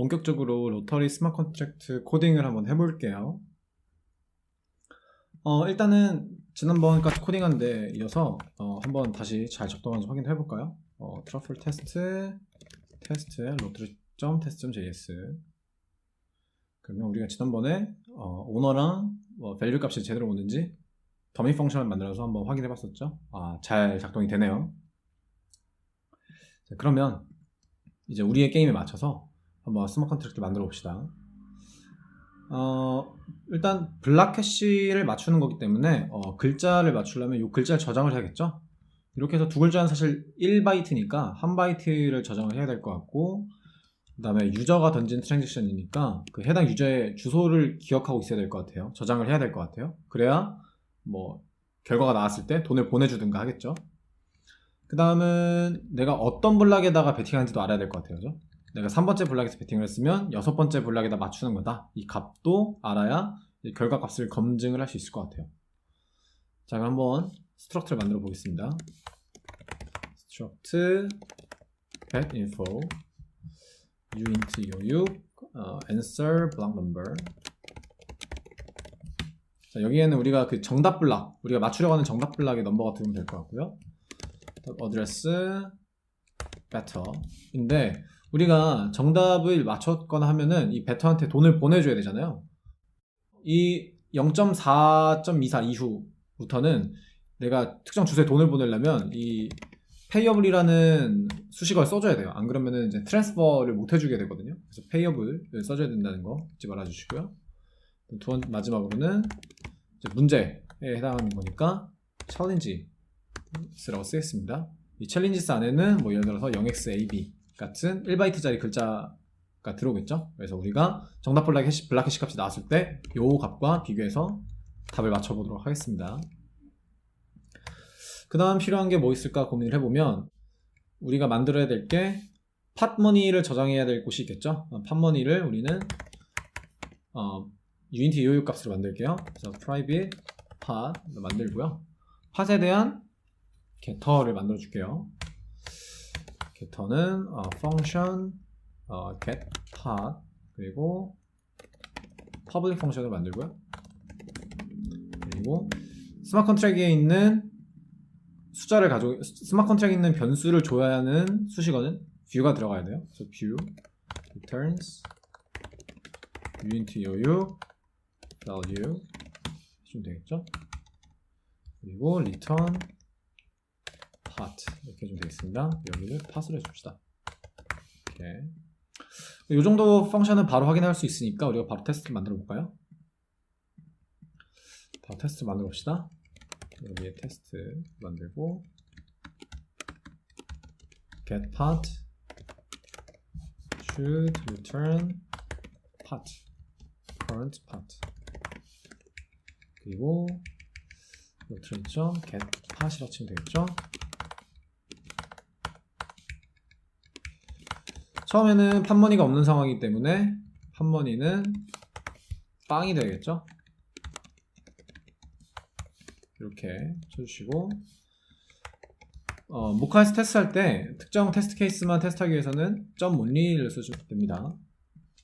본격적으로 로터리 스마트 컨트랙트 코딩을 한번 해볼게요. 어, 일단은 지난번까지 코딩한 데 이어서 어, 한번 다시 잘 작동하는지 확인해 볼까요? 어, 트러플 테스트 테스트 로터리 점 테스트 점 js 그러면 우리가 지난번에 어, 오너랑 뭐 밸류 값이 제대로 오는지 더미 펑션을 만들어서 한번 확인해 봤었죠. 아, 잘 작동이 되네요. 자, 그러면 이제 우리의 게임에 맞춰서 한번 스마트 컨트랙트 만들어 봅시다. 어, 일단 블락 캐시를 맞추는 거기 때문에 어, 글자를 맞추려면 이 글자를 저장을 해야겠죠? 이렇게 해서 두 글자는 사실 1바이트니까 한 바이트를 저장을 해야 될 것 같고 그 다음에 유저가 던진 트랜잭션이니까 그 해당 유저의 주소를 기억하고 있어야 될 것 같아요. 저장을 해야 될 것 같아요. 그래야 뭐 결과가 나왔을 때 돈을 보내주든가 하겠죠. 그 다음은 내가 어떤 블락에다가 베팅하는지도 알아야 될 것 같아요. 그죠? 내가 3번째 블락에서 베팅을 했으면 여섯 번째 블락에다 맞추는 거다. 이 값도 알아야 이 결과 값을 검증을 할 수 있을 것 같아요. 자, 그럼 한번 스트럭트를 만들어 보겠습니다. struct get info uint 요육 어, answer block number 자, 여기에는 우리가 그 정답 블락, 우리가 맞추려고 하는 정답 블락의 넘버가 들어오면 될 것 같고요. 어드레스 better인데 우리가 정답을 맞췄거나 하면은 이 better한테 돈을 보내줘야 되잖아요. 이 0.4.24 이후부터는 내가 특정 주소에 돈을 보내려면 이 payable이라는 수식어를 써줘야 돼요. 안 그러면은 이제 트랜스퍼를 못 해주게 되거든요. 그래서 payable을 써줘야 된다는 거 잊지 말아주시고요. 두 번, 마지막으로는 문제에 해당하는 거니까 challenges라고 쓰겠습니다. 이 challenges 안에는 뭐 예를 들어서 0xab 같은 1바이트짜리 글자가 들어오겠죠. 그래서 우리가 정답 블락 해시, 블락 해시 값이 나왔을 때 요 값과 비교해서 답을 맞춰보도록 하겠습니다. 그 다음 필요한 게 뭐 있을까 고민을 해보면 우리가 만들어야 될 게 팟머니를 저장해야 될 곳이 있겠죠. 팟머니를 우리는 어, 유니티 요요 값으로 만들게요. 그래서 private pod 만들고요. 팟에 대한 getter를 만들어 줄게요. Getter는 어, function 어, get pod 그리고 public 펑션을 만들고요. 그리고 스마트 컨트랙에 있는 숫자를 가지고 스마트 컨트랙에 있는 변수를 줘야 하는 수식어는 view가 들어가야 돼요. 그래서 view returns uint 요요 value 해주면 되겠죠? 그리고 return part 이렇게 해주면 되겠습니다. 여기를 pass를 해줍시다. 이렇게 이 정도 펑션은 바로 확인할 수 있으니까 우리가 바로 테스트 만들어 볼까요? 바로 테스트 만들어 봅시다. 여기에 테스트 만들고 get part should return part current part 그리고 로트점 get part이라고 치면 되겠죠? 처음에는 판머니가 없는 상황이기 때문에 판머니는 빵이 되겠죠? 이렇게 쳐주시고 어, 모카에서 테스트할 때 특정 테스트 케이스만 테스트하기 위해서는 점 only를 써주면 됩니다.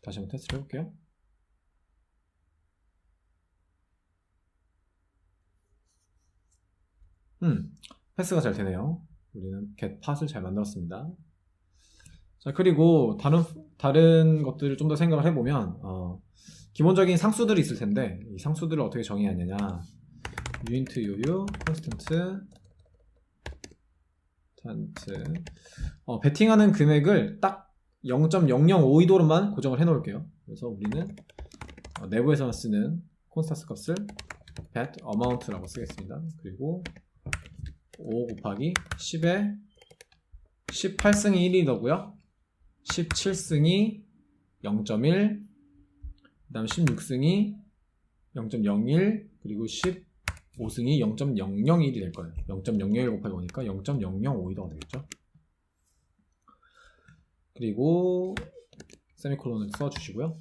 다시 한번 테스트를 해볼게요. 음, 패스가 잘 되네요. 우리는 get pat을 잘 만들었습니다. 자, 그리고 다른, 다른 것들을 좀 더 생각을 해보면, 어, 기본적인 상수들이 있을 텐데, 이 상수들을 어떻게 정의하느냐. 유인트 요요, 컨스턴트, 탄트. 어, 베팅하는 금액을 딱 0.0052도로만 고정을 해 놓을게요. 그래서 우리는 어, 내부에서만 쓰는 콘스탄스 값을 bet amount라고 쓰겠습니다. 그리고 5 곱하기 10에 18승이 1이더고요. 17승이 0.1, 그 다음 16승이 0.01, 그리고 15승이 0.001이 될 거예요. 0.001 곱하기 5니까 0.005이더가 되겠죠. 그리고 세미콜론을 써주시고요.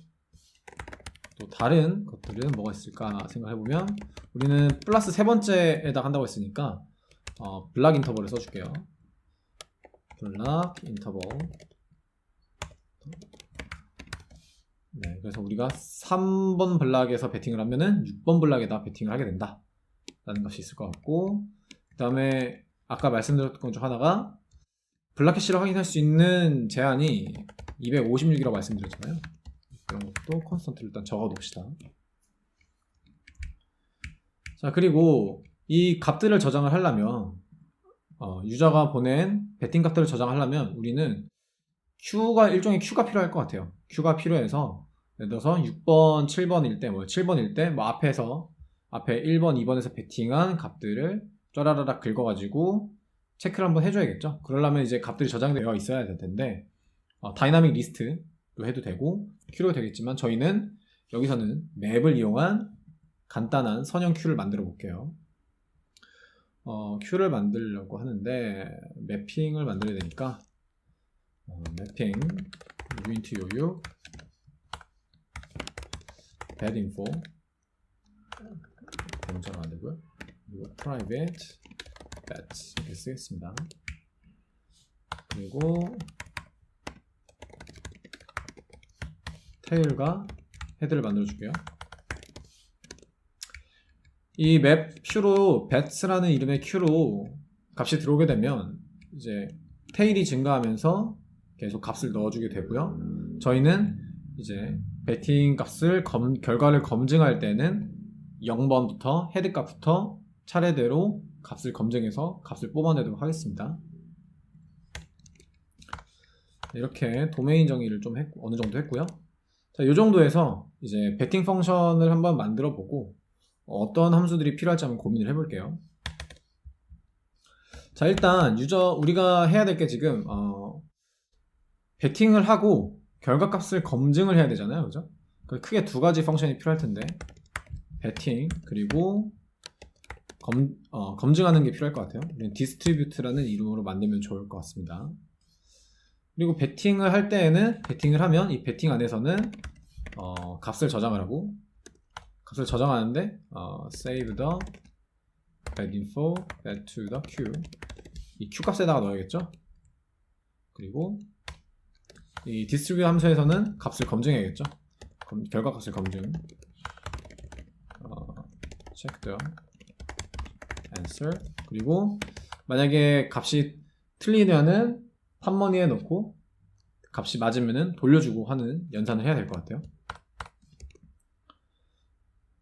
또 다른 것들은 뭐가 있을까 생각해보면 우리는 플러스 세 번째에다 한다고 했으니까 어, 블락 인터벌을 써줄게요. 블락 인터벌 그래서 우리가 3번 블락에서 베팅을 하면은 6번 블락에다 베팅을 하게 된다. 라는 것이 있을 것 같고, 그 다음에 아까 말씀드렸던 것 중 하나가 블락 캐시를 확인할 수 있는 제한이 256이라고 말씀드렸잖아요. 그런 것도 컨스턴트를 일단 적어 놓읍시다. 자, 그리고 이 값들을 저장을 하려면 어, 유저가 보낸 베팅 값들을 저장하려면 우리는 Q가 일종의 Q가 필요할 것 같아요. Q가 필요해서 예를 들어서 6번, 7번일 때, 뭐 7번일 때, 뭐 앞에서 앞에 1번, 2번에서 베팅한 값들을 쫘라라락 긁어가지고 체크를 한번 해줘야겠죠. 그러려면 이제 값들이 저장되어 있어야 될 텐데 어, 다이나믹 리스트로 해도 되고 Q로 되겠지만 저희는 여기서는 맵을 이용한 간단한 선형 Q를 만들어 볼게요. 어, Q를 만들려고 하는데 매핑을 만들어야 되니까 어, 매핑 유인트 요유 bad info 대문자가 안 되고요. 그리고 private bet 이렇게 쓰겠습니다. 그리고 테일과 헤드를 만들어 줄게요. 이 맵 큐로 bets라는 이름의 큐로 값이 들어오게 되면 이제 테일이 증가하면서 계속 값을 넣어주게 되고요. 저희는 이제 베팅 값을 검- 결과를 검증할 때는 0번부터 헤드 값부터 차례대로 값을 검증해서 값을 뽑아내도록 하겠습니다. 네, 이렇게 도메인 정의를 좀 했고, 어느 정도 했고요. 자, 이 정도에서 이제 베팅 펑션을 한번 만들어 보고 어떤 함수들이 필요할지 한번 고민을 해볼게요. 자, 일단 유저 우리가 해야 될 게 지금 어, 베팅을 하고 결과값을 검증을 해야 되잖아요, 그죠? 그 크게 두 가지 펑션이 필요할 텐데 베팅 그리고 검, 어, 검증하는 게 필요할 것 같아요. 디스트리뷰트라는 이름으로 만들면 좋을 것 같습니다. 그리고 베팅을 할 때에는 베팅을 하면 이 베팅 안에서는 어, 값을 저장을 하고 값을 저장하는데 어, save the bad info back to the queue 이 q 값에다가 넣어야겠죠. 그리고 이 distribute 함수에서는 값을 검증해야겠죠. 검- 결과 값을 검증. 어, check the answer. 그리고 만약에 값이 틀리면은 팝머니에 넣고 값이 맞으면은 돌려주고 하는 연산을 해야 될 것 같아요.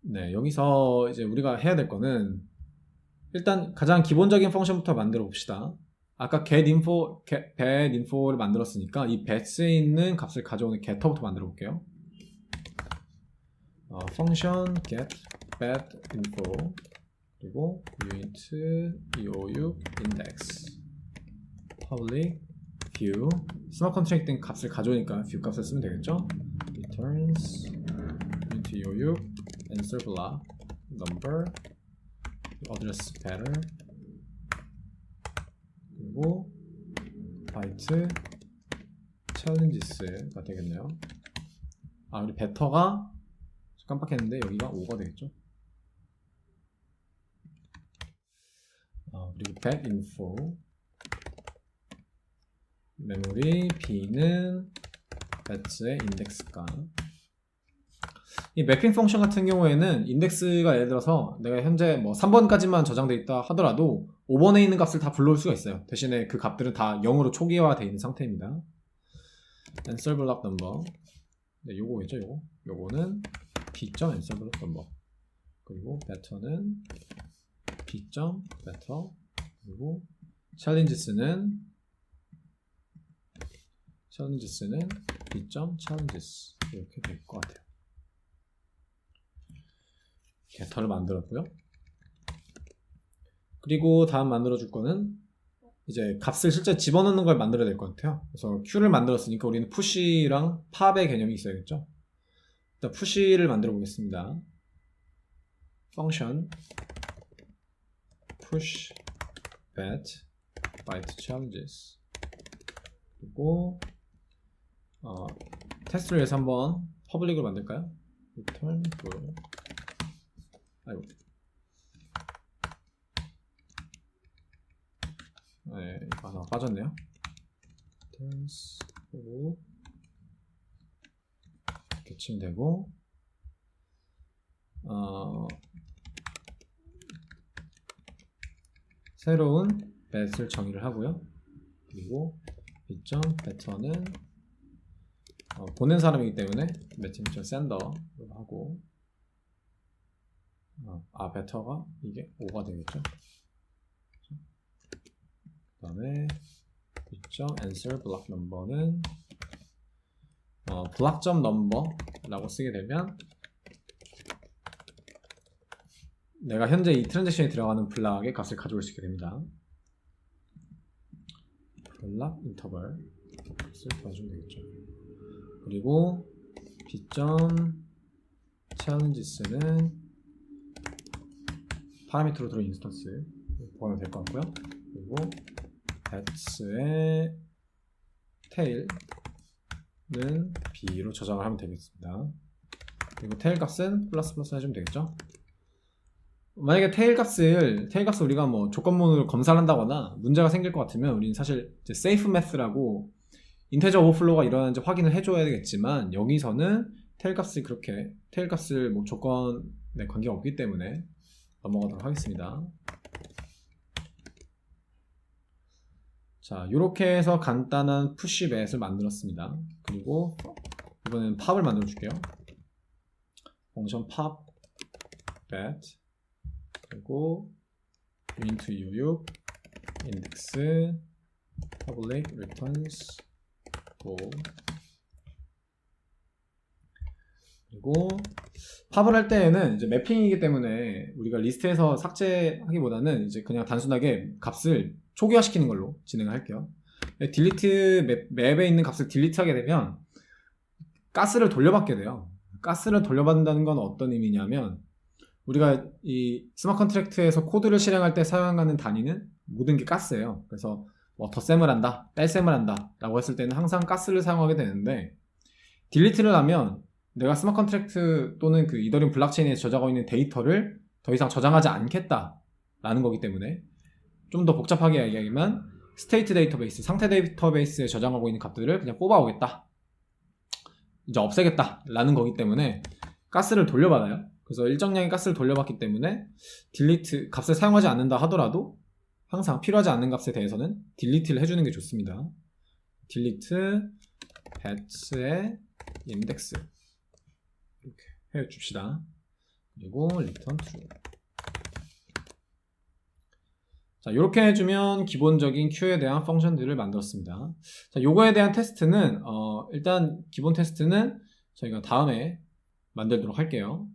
네, 여기서 이제 우리가 해야 될 거는 일단 가장 기본적인 펑션부터 만들어 봅시다. 아까 get info, get, bad info를 만들었으니까 이 bet에 있는 값을 가져오는 getter부터 만들어 볼게요. 어, function get bad info 그리고 unit eou index public view 스마트 컨트랙 된 값을 가져오니까 view 값을 쓰면 되겠죠? returns unit eou answer block number address pattern 그리고 byte challenges가 되겠네요. 아 우리 better가 깜빡했는데 여기가 5가 되겠죠? 어, 그리고 back info 메모리 B는 배츠의 인덱스가 이 매핑 펑션 같은 경우에는 인덱스가 예를 들어서 내가 현재 뭐 3번까지만 저장돼 있다 하더라도 5번에 있는 값을 다 불러올 수가 있어요. 대신에 그 값들은 다 0으로 초기화되어 있는 상태입니다. answer block number 네, 요거겠죠, 요거. 요거는 b.answer block number 그리고 better는 b.better 그리고 challenges는 challenges는 b.challenges 이렇게 될 것 같아요. 게터를 만들었고요. 그리고 다음 만들어줄 거는 이제 값을 실제 집어넣는 걸 만들어야 될 것 같아요. 그래서 Q를 만들었으니까 우리는 푸시랑 팝의 개념이 있어야겠죠. 일단 푸시를 만들어 보겠습니다. function push bet byte challenges 그리고 어, 테스트를 위해서 한번 퍼블릭을 만들까요? return full 아이고 네, 하나 빠졌네요. returns full 이렇게 이렇게 치면 되고 어, 새로운 bet을 정의를 하고요. 그리고 이점 better는 어, 보낸 사람이기 때문에 매칭점 sender로 하고 어, 아 better가 이게 5가 되겠죠. 그 다음에 이점 answer block number는 어, block점 number라고 쓰게 되면 내가 현재 이 트랜잭션에 들어가는 블락의 값을 가져올 수 있게 됩니다. 블락 인터벌 값을 구해주면 되겠죠. 그리고 b점 challenges는 파라미터로 들어온 인스턴스 보관이 될것 같고요. 그리고 x의 tail은 b로 저장을 하면 되겠습니다. 그리고 tail 값은 플러스 플러스 해주면 되겠죠. 만약에 테일 값을 테일 값을 우리가 뭐 조건문으로 검사를 한다거나 문제가 생길 것 같으면 우리는 사실 이제 세이프 매스라고 인테저 오버플로우가 일어나는지 확인을 해줘야 되겠지만 여기서는 테일 값을 그렇게 테일 값을 뭐 조건에 관계가 없기 때문에 넘어가도록 하겠습니다. 자, 이렇게 해서 간단한 푸시 맷을 만들었습니다. 그리고 이번에는 팝을 만들어 줄게요. 펑션 팝 bet 그리고 int 256 index public returns go 그리고 팝을 할 때에는 이제 매핑이기 때문에 우리가 리스트에서 삭제하기보다는 이제 그냥 단순하게 값을 초기화시키는 걸로 진행을 할게요. 딜리트 맵, 맵에 있는 값을 딜리트하게 되면 가스를 돌려받게 돼요. 가스를 돌려받는다는 건 어떤 의미냐면 우리가 이 스마트 컨트랙트에서 코드를 실행할 때 사용하는 단위는 모든 게 가스예요. 그래서 뭐 덧셈을 한다, 뺄셈을 한다 라고 했을 때는 항상 가스를 사용하게 되는데 딜리트를 하면 내가 스마트 컨트랙트 또는 그 이더리움 블록체인에 저장하고 있는 데이터를 더 이상 저장하지 않겠다 라는 거기 때문에 좀 더 복잡하게 이야기하면 스테이트 데이터베이스, 상태 데이터베이스에 저장하고 있는 값들을 그냥 뽑아오겠다. 이제 없애겠다 라는 거기 때문에 가스를 돌려받아요. 그래서 일정량의 가스를 돌려받기 때문에 딜리트 값을 사용하지 않는다 하더라도 항상 필요하지 않는 값에 대해서는 딜리트를 해주는 게 좋습니다. 딜리트 배츠의 인덱스 이렇게 해 줍시다. 그리고 return true. 자, 이렇게 해주면 기본적인 Q에 대한 펑션들을 만들었습니다. 자, 요거에 대한 테스트는 어, 일단 기본 테스트는 저희가 다음에 만들도록 할게요.